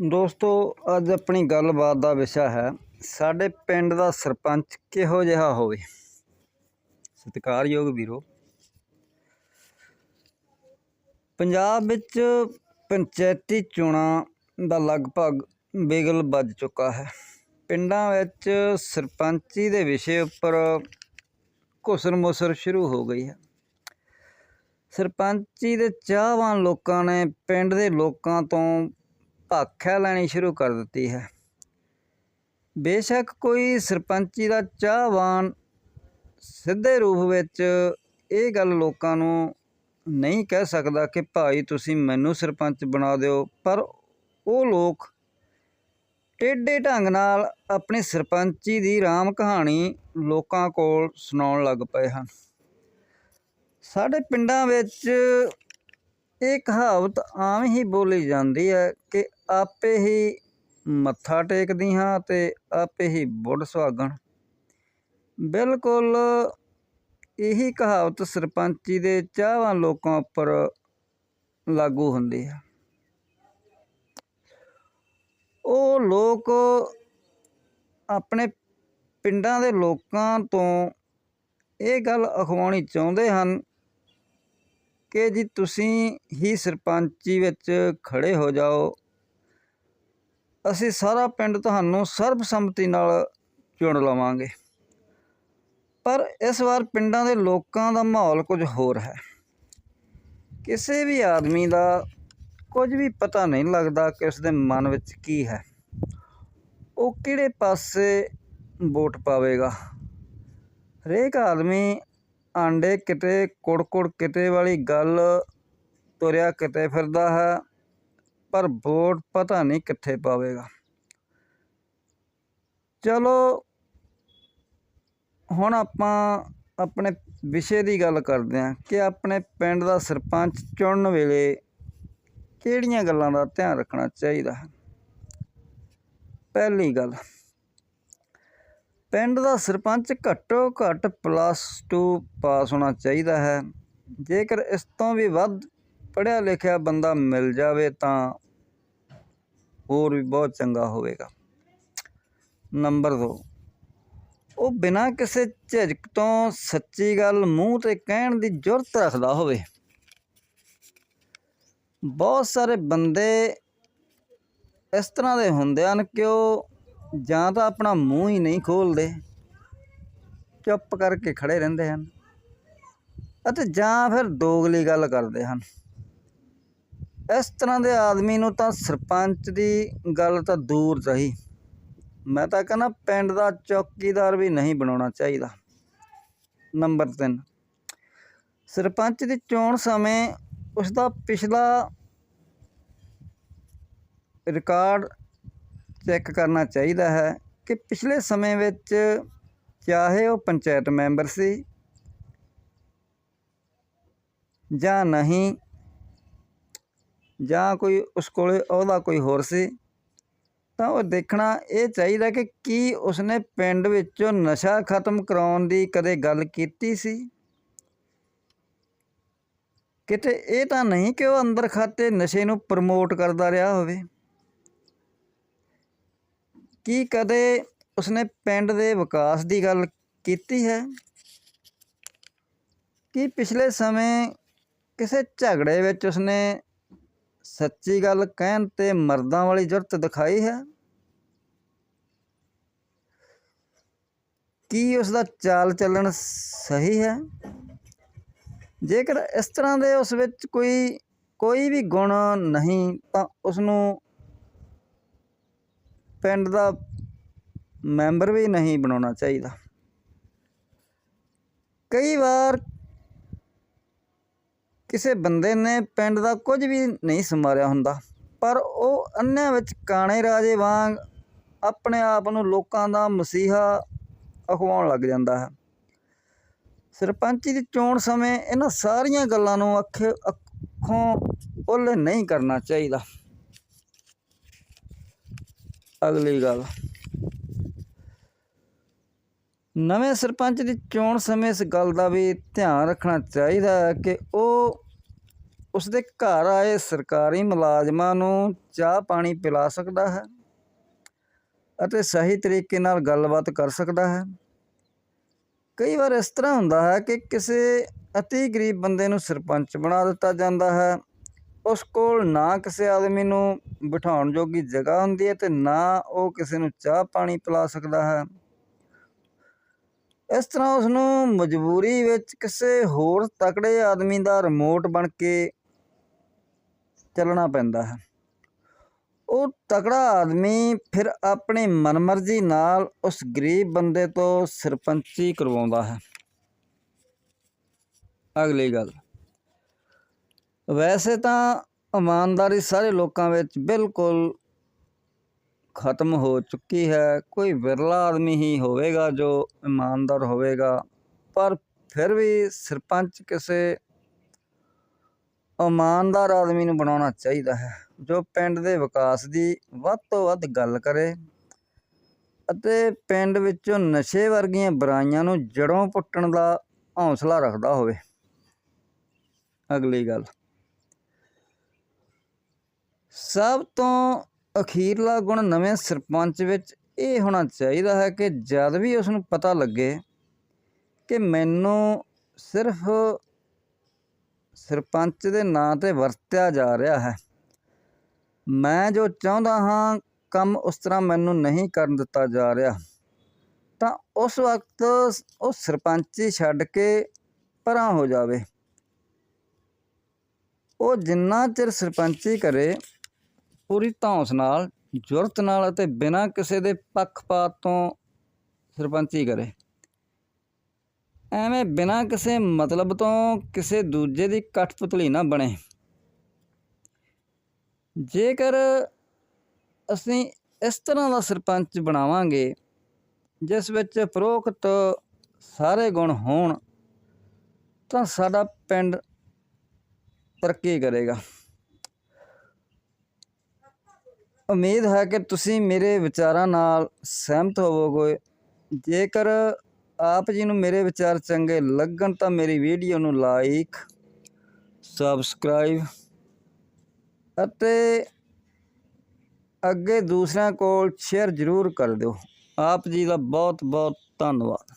ਦੋਸਤੋ, ਅੱਜ ਆਪਣੀ ਗੱਲਬਾਤ ਦਾ ਵਿਸ਼ਾ ਹੈ, ਸਾਡੇ ਪਿੰਡ ਦਾ ਸਰਪੰਚ ਕਿਹੋ ਜਿਹਾ ਹੋਵੇ। ਸਤਿਕਾਰਯੋਗ ਵੀਰੋ, ਪੰਜਾਬ ਵਿੱਚ ਪੰਚਾਇਤੀ ਚੋਣਾਂ ਦਾ ਲਗਭਗ ਬਿਗਲ ਵੱਜ ਚੁੱਕਾ ਹੈ। ਪਿੰਡਾਂ ਵਿੱਚ ਸਰਪੰਚੀ ਦੇ ਵਿਸ਼ੇ ਉੱਪਰ ਘੁਸਰ ਮੁਸਰ ਸ਼ੁਰੂ ਹੋ ਗਈ ਹੈ। ਸਰਪੰਚੀ ਦੇ ਚਾਹਵਾਨ ਲੋਕਾਂ ਨੇ ਪਿੰਡ ਦੇ ਲੋਕਾਂ ਤੋਂ ਭਾਖਿਆ ਲੈਣੀ ਸ਼ੁਰੂ ਕਰ ਦਿੱਤੀ ਹੈ। ਬੇਸ਼ੱਕ ਕੋਈ ਸਰਪੰਚੀ ਦਾ ਚਾਹਵਾਨ ਸਿੱਧੇ ਰੂਪ ਵਿੱਚ ਇਹ ਗੱਲ ਲੋਕਾਂ ਨੂੰ ਨਹੀਂ ਕਹਿ ਸਕਦਾ ਕਿ ਭਾਈ ਤੁਸੀਂ ਮੈਨੂੰ ਸਰਪੰਚ ਬਣਾ ਦਿਓ, ਪਰ ਉਹ ਲੋਕ ਟੇਢੇ ਢੰਗ ਨਾਲ ਆਪਣੀ ਸਰਪੰਚੀ ਦੀ ਰਾਮ ਕਹਾਣੀ ਲੋਕਾਂ ਕੋਲ ਸੁਣਾਉਣ ਲੱਗ ਪਏ ਹਨ। ਸਾਡੇ ਪਿੰਡਾਂ ਵਿੱਚ ਇਹ ਕਹਾਵਤ ਆਮ ਹੀ ਬੋਲੀ ਜਾਂਦੀ ਹੈ ਕਿ ਆਪੇ ਹੀ ਮੱਥਾ ਟੇਕਦੀ ਹਾਂ ਤੇ ਆਪੇ ਹੀ ਬੁੱਢ ਸੁਹਾਗਣ। ਬਿਲਕੁਲ ਇਹੀ ਕਹਾਵਤ ਸਰਪੰਚੀ ਦੇ ਚਾਹਵਾਨ ਲੋਕਾਂ ਉੱਪਰ ਲਾਗੂ ਹੁੰਦੀ ਹੈ। ਉਹ ਲੋਕ ਆਪਣੇ ਪਿੰਡਾਂ ਦੇ ਲੋਕਾਂ ਤੋਂ ਇਹ ਗੱਲ ਅਖਵਾਉਣੀ ਚਾਹੁੰਦੇ ਹਨ ਕਿ ਜੀ ਤੁਸੀਂ ਹੀ ਸਰਪੰਚੀ ਵਿੱਚ ਖੜੇ ਹੋ ਜਾਓ। ਅਸੀਂ ਸਾਰਾ ਪਿੰਡ ਤੁਹਾਨੂੰ ਸਰਬਸੰਮਤੀ ਨਾਲ ਚੁਣ ਲਵਾਂਗੇ। ਪਰ ਇਸ ਵਾਰ ਪਿੰਡਾਂ ਦੇ ਲੋਕਾਂ ਦਾ ਮਾਹੌਲ ਕੁਝ ਹੋਰ ਹੈ। ਕਿਸੇ ਵੀ ਆਦਮੀ ਦਾ ਕੁਝ ਵੀ ਪਤਾ ਨਹੀਂ ਲੱਗਦਾ ਕਿ ਉਸ ਦੇ ਮਨ ਵਿੱਚ ਕੀ ਹੈ। ਉਹ ਕਿਹੜੇ ਪਾਸੇ ਵੋਟ ਪਾਵੇਗਾ। ਹਰੇਕ ਆਦਮੀ ਆਂਡੇ ਕਿਤੇ, ਕੁੜ-ਕੁੜ ਕਿਤੇ ਵਾਲੀ ਗੱਲ ਤੁਰਿਆ ਕਿਤੇ ਫਿਰਦਾ ਹੈ, ਪਰ ਵੋਟ ਪਤਾ ਨਹੀਂ ਕਿੱਥੇ ਪਾਵੇਗਾ। ਚਲੋ, ਹੁਣ ਆਪਾਂ ਆਪਣੇ ਵਿਸ਼ੇ ਦੀ ਗੱਲ ਕਰਦੇ ਹਾਂ ਕਿ ਆਪਣੇ ਪਿੰਡ ਦਾ ਸਰਪੰਚ ਚੁਣਨ ਵੇਲੇ ਕਿਹੜੀਆਂ ਗੱਲਾਂ ਦਾ ਧਿਆਨ ਰੱਖਣਾ ਚਾਹੀਦਾ ਹੈ। ਪਹਿਲੀ ਗੱਲ ਪਿੰਡ ਦਾ ਸਰਪੰਚ ਘੱਟੋ ਘੱਟ ਪਲੱਸ 2 ਪਾਸ ਹੋਣਾ ਚਾਹੀਦਾ ਹੈ। ਜੇਕਰ ਇਸ ਤੋਂ ਵੀ ਵੱਧ ਪੜ੍ਹਿਆ ਲਿਖਿਆ ਬੰਦਾ ਮਿਲ ਜਾਵੇ ਤਾਂ ਹੋਰ ਵੀ ਬਹੁਤ ਚੰਗਾ ਹੋਵੇਗਾ। ਨੰਬਰ 2 ਉਹ ਬਿਨਾਂ ਕਿਸੇ ਝਿਜਕ ਤੋਂ ਸੱਚੀ ਗੱਲ ਮੂੰਹ ਤੇ ਕਹਿਣ ਦੀ ਜੁਰਤ ਰੱਖਦਾ ਹੋਵੇ। ਬਹੁਤ ਸਾਰੇ ਬੰਦੇ ਇਸ ਤਰ੍ਹਾਂ ਦੇ ਹੁੰਦੇ ਹਨ ਕਿ ਉਹ ਜਾਂ ਤਾਂ ਆਪਣਾ ਮੂੰਹ ਹੀ ਨਹੀਂ ਖੋਲਦੇ। ਚੁੱਪ ਕਰਕੇ ਖੜੇ ਰਹਿੰਦੇ ਹਨ। ਅਤੇ ਜਾਂ ਫਿਰ ਦੋਗਲੀ ਗੱਲ ਕਰਦੇ ਹਨ। ਇਸ ਤਰ੍ਹਾਂ ਦੇ ਆਦਮੀ ਨੂੰ ਤਾਂ ਸਰਪੰਚ ਦੀ ਗੱਲ ਤਾਂ ਦੂਰ ਰਹੀ। ਮੈਂ ਤਾਂ ਕਹਿੰਦਾ ਪਿੰਡ ਦਾ ਚੌਕੀਦਾਰ ਵੀ ਨਹੀਂ ਬਣਾਉਣਾ ਚਾਹੀਦਾ। ਨੰਬਰ 3 ਸਰਪੰਚ ਦੀ ਚੋਣ ਸਮੇਂ ਉਸ ਦਾ ਪਿਛਲਾ ਰਿਕਾਰਡ ਚੈੱਕ ਕਰਨਾ ਚਾਹੀਦਾ ਹੈ ਕਿ ਪਿਛਲੇ ਸਮੇਂ ਵਿੱਚ ਚਾਹੇ ਉਹ ਪੰਚਾਇਤ ਮੈਂਬਰ ਸੀ ਜਾਂ ਨਹੀਂ, ਜਾਂ ਕੋਈ ਉਸ ਕੋਲੇ ਉਹਦਾ ਕੋਈ ਹੋਰ ਸੀ, ਤਾਂ ਉਹ ਦੇਖਣਾ ਇਹ ਚਾਹੀਦਾ ਕਿ ਕੀ ਉਸਨੇ ਪਿੰਡ ਵਿੱਚੋਂ ਨਸ਼ਾ ਖਤਮ ਕਰਾਉਣ ਦੀ ਕਦੇ ਗੱਲ ਕੀਤੀ ਸੀ? ਕਿਤੇ ਇਹ ਤਾਂ ਨਹੀਂ ਕਿ ਉਹ ਅੰਦਰ ਖਾਤੇ ਨਸ਼ੇ ਨੂੰ ਪ੍ਰਮੋਟ ਕਰਦਾ ਰਿਹਾ ਹੋਵੇ। ਕੀ ਕਦੇ ਉਸਨੇ ਪਿੰਡ ਦੇ ਵਿਕਾਸ ਦੀ ਗੱਲ ਕੀਤੀ ਹੈ? ਕੀ ਪਿਛਲੇ ਸਮੇਂ ਕਿਸੇ ਝਗੜੇ ਵਿੱਚ ਉਸਨੇ ਸੱਚੀ ਗੱਲ ਕਹਿਣ ਤੇ ਮਰਦਾਂ ਵਾਲੀ ਜੁਰਤ ਦਿਖਾਈ ਹੈ? ਕੀ ਉਸ ਦਾ ਚਾਲ ਚੱਲਣ ਸਹੀ ਹੈ? ਜੇਕਰ ਇਸ ਤਰ੍ਹਾਂ ਦੇ ਉਸ ਵਿੱਚ ਕੋਈ ਕੋਈ ਵੀ ਗੁਣ ਨਹੀਂ ਤਾਂ ਉਸ ਨੂੰ ਪਿੰਡ ਦਾ ਮੈਂਬਰ ਵੀ ਨਹੀਂ ਬਣਾਉਣਾ ਚਾਹੀਦਾ। ਕਈ ਵਾਰ ਕਿਸੇ ਬੰਦੇ ਨੇ ਪਿੰਡ ਦਾ ਕੁਝ ਵੀ ਨਹੀਂ ਸਮਾਰਿਆ ਹੁੰਦਾ, ਪਰ ਉਹ ਅੰਨਿਆਂ ਵਿੱਚ ਕਾਣੇ ਰਾਜੇ ਵਾਂਗ ਆਪਣੇ ਆਪ ਨੂੰ ਲੋਕਾਂ ਦਾ ਮਸੀਹਾ ਅਖਵਾਉਣ ਲੱਗ ਜਾਂਦਾ ਹੈ। ਸਰਪੰਚੀ ਦੀ ਚੋਣ ਸਮੇਂ ਇਹਨਾਂ ਸਾਰੀਆਂ ਗੱਲਾਂ ਨੂੰ ਅੱਖ ਅੱਖੋਂ ਉੱਲੇ ਨਹੀਂ ਕਰਨਾ ਚਾਹੀਦਾ। ਅਗਲੀ ਗੱਲ। ਨਵੇਂ ਸਰਪੰਚ ਦੀ ਚੋਣ ਸਮੇਂ ਇਸ ਗੱਲ ਦਾ ਵੀ ਧਿਆਨ ਰੱਖਣਾ ਚਾਹੀਦਾ ਹੈ ਕਿ ਉਹ ਉਸਦੇ ਘਰ ਆਏ ਸਰਕਾਰੀ ਮੁਲਾਜ਼ਮਾਂ ਨੂੰ ਚਾਹ ਪਾਣੀ ਪਿਲਾ ਸਕਦਾ ਹੈ ਅਤੇ ਸਹੀ ਤਰੀਕੇ ਨਾਲ ਗੱਲਬਾਤ ਕਰ ਸਕਦਾ ਹੈ। ਕਈ ਵਾਰ ਇਸ ਤਰ੍ਹਾਂ ਹੁੰਦਾ ਹੈ ਕਿ ਕਿਸੇ ਅਤੀ ਗਰੀਬ ਬੰਦੇ ਨੂੰ ਸਰਪੰਚ ਬਣਾ ਦਿੱਤਾ ਜਾਂਦਾ ਹੈ ਉਸ ਕੋਲ ਨਾ ਕਿਸੇ ਆਦਮੀ ਨੂੰ ਬਿਠਾਉਣ ਜੋਗੀ ਜਗ੍ਹਾ ਹੁੰਦੀ ਹੈ ਤੇ ਨਾ ਉਹ ਕਿਸੇ ਨੂੰ ਚਾਹ ਪਾਣੀ ਪਿਲਾ ਸਕਦਾ ਹੈ। ਇਸ ਤਰ੍ਹਾਂ ਉਸ ਨੂੰ ਮਜਬੂਰੀ ਵਿੱਚ ਕਿਸੇ ਹੋਰ ਤਕੜੇ ਆਦਮੀ ਦਾ ਰਿਮੋਟ ਬਣ ਕੇ ਚੱਲਣਾ ਪੈਂਦਾ ਹੈ। ਉਹ ਤਕੜਾ ਆਦਮੀ ਫਿਰ ਆਪਣੀ ਮਨਮਰਜ਼ੀ ਨਾਲ ਉਸ ਗਰੀਬ ਬੰਦੇ ਤੋਂ ਸਰਪੰਚੀ ਕਰਵਾਉਂਦਾ ਹੈ। ਅਗਲੀ ਗੱਲ। ਵੈਸੇ ਤਾਂ ਇਮਾਨਦਾਰੀ ਸਾਰੇ ਲੋਕਾਂ ਵਿੱਚ ਬਿਲਕੁਲ ਖਤਮ ਹੋ ਚੁੱਕੀ ਹੈ। ਕੋਈ ਵਿਰਲਾ ਆਦਮੀ ਹੀ ਹੋਵੇਗਾ ਜੋ ਇਮਾਨਦਾਰ ਹੋਵੇਗਾ, ਪਰ ਫਿਰ ਵੀ ਸਰਪੰਚ ਕਿਸੇ ਇਮਾਨਦਾਰ ਆਦਮੀ ਨੂੰ ਬਣਾਉਣਾ ਚਾਹੀਦਾ ਹੈ, ਜੋ ਪਿੰਡ ਦੇ ਵਿਕਾਸ ਦੀ ਵੱਧ ਤੋਂ ਵੱਧ ਗੱਲ ਕਰੇ ਅਤੇ ਪਿੰਡ ਵਿੱਚੋਂ ਨਸ਼ੇ ਵਰਗੀਆਂ ਬੁਰਾਈਆਂ ਨੂੰ ਜੜੋਂ ਪੁੱਟਣ ਦਾ ਹੌਸਲਾ ਰੱਖਦਾ ਹੋਵੇ। ਅਗਲੀ ਗੱਲ। ਸਭ ਤੋਂ ਅਖੀਰਲਾ ਗੁਣ ਨਵੇਂ ਸਰਪੰਚ ਵਿੱਚ ਇਹ ਹੋਣਾ ਚਾਹੀਦਾ ਹੈ ਕਿ ਜਦ ਵੀ ਉਸ ਨੂੰ ਪਤਾ ਲੱਗੇ ਕਿ ਮੈਨੂੰ ਸਿਰਫ ਸਰਪੰਚ ਦੇ ਨਾਂ ਤੇ ਵਰਤਿਆ ਜਾ ਰਿਹਾ ਹੈ, ਮੈਂ ਜੋ ਚਾਹੁੰਦਾ ਹਾਂ ਕੰਮ ਉਸ ਤਰ੍ਹਾਂ ਮੈਨੂੰ ਨਹੀਂ ਕਰਨ ਦਿੱਤਾ ਜਾ ਰਿਹਾ, ਤਾਂ ਉਸ ਵਕਤ ਉਹ ਸਰਪੰਚੀ ਛੱਡ ਕੇ ਪਰਾਂ ਹੋ ਜਾਵੇ। ਉਹ ਜਿੰਨਾ ਚਿਰ ਸਰਪੰਚੀ ਕਰੇ ਪੂਰੀ ਧੌਂਸ ਨਾਲ ਜੁਰਤ ਨਾਲ ਅਤੇ ਬਿਨਾਂ ਕਿਸੇ ਦੇ ਪੱਖਪਾਤ ਤੋਂ ਸਰਪੰਚੀ ਕਰੇ। ਐਵੇਂ ਬਿਨਾਂ ਕਿਸੇ ਮਤਲਬ ਤੋਂ ਕਿਸੇ ਦੂਜੇ ਦੀ ਕਠਪੁਤਲੀ ਨਾ ਬਣੇ। ਜੇਕਰ ਅਸੀਂ ਇਸ ਤਰ੍ਹਾਂ ਦਾ ਸਰਪੰਚ ਬਣਾਵਾਂਗੇ, ਜਿਸ ਵਿੱਚ ਉਪਰੋਕਤ ਸਾਰੇ ਗੁਣ ਹੋਣ, ਤਾਂ ਸਾਡਾ ਪਿੰਡ ਤਰੱਕੀ ਕਰੇਗਾ। ਉਮੀਦ ਹੈ ਕਿ ਤੁਸੀਂ ਮੇਰੇ ਵਿਚਾਰਾਂ ਨਾਲ ਸਹਿਮਤ ਹੋਵੋਗੇ। ਜੇਕਰ ਆਪ ਜੀ ਨੂੰ ਮੇਰੇ ਵਿਚਾਰ ਚੰਗੇ ਲੱਗਣ ਤਾਂ ਮੇਰੀ ਵੀਡੀਓ ਨੂੰ ਲਾਈਕ, ਸਬਸਕ੍ਰਾਈਬ ਅਤੇ ਅੱਗੇ ਦੂਸਰਿਆਂ ਕੋਲ ਸ਼ੇਅਰ ਜ਼ਰੂਰ ਕਰ ਦਿਓ। ਆਪ ਜੀ ਦਾ ਬਹੁਤ ਬਹੁਤ ਧੰਨਵਾਦ।